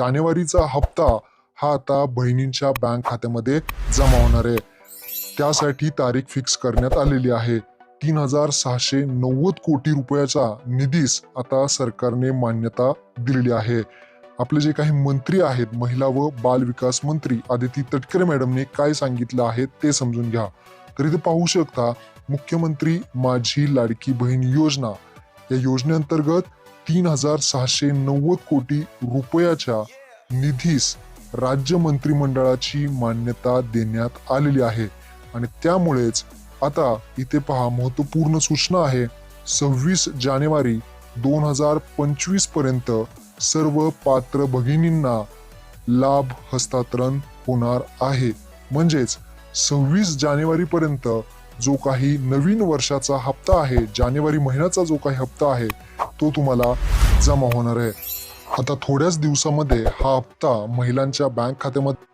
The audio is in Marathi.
जानेवारीचा हप्ता हा आता बहिणींच्या बँक खात्यामध्ये जमा होणार आहे. त्यासाठी तारीख फिक्स करण्यात आलेली आहे. तीन हजार सहाशे नव्वद कोटी रुपयाचा निधीस आता सरकारने मान्यता दिलेली आहे. आपले जे काही मंत्री आहेत महिला व बाल विकास मंत्री आदिती तटकरे मॅडमने काय सांगितलं आहे ते समजून घ्या. तर इथे पाहू शकता मुख्यमंत्री माझी लाडकी बहीण योजना. या योजनेअंतर्गत तीन हजार सहाशे नव्वद कोटी रुपयाच्या निधीस राज्य मंत्रिमंडळाची मान्यता देण्यात आलेली आहे. आणि त्यामुळेच आता इथे पहा महत्त्वपूर्ण सूचना आहे. सव्वीस जानेवारी दोन हजार पंचवीसपर्यंत सर्व पात्र भगिनींना लाभ हस्तांतरण होणार आहे. म्हणजेच सव्वीस जानेवारी पर्यंत जो काही नवीन वर्षाचा हप्ता आहे जानेवारी महिन्याचा जो काही हप्ता आहे तो तुम्हाला जमा होणार आहे. आता थोड्याच दिवसामध्ये हा हप्ता महिलांच्या बँक खात्यामध्ये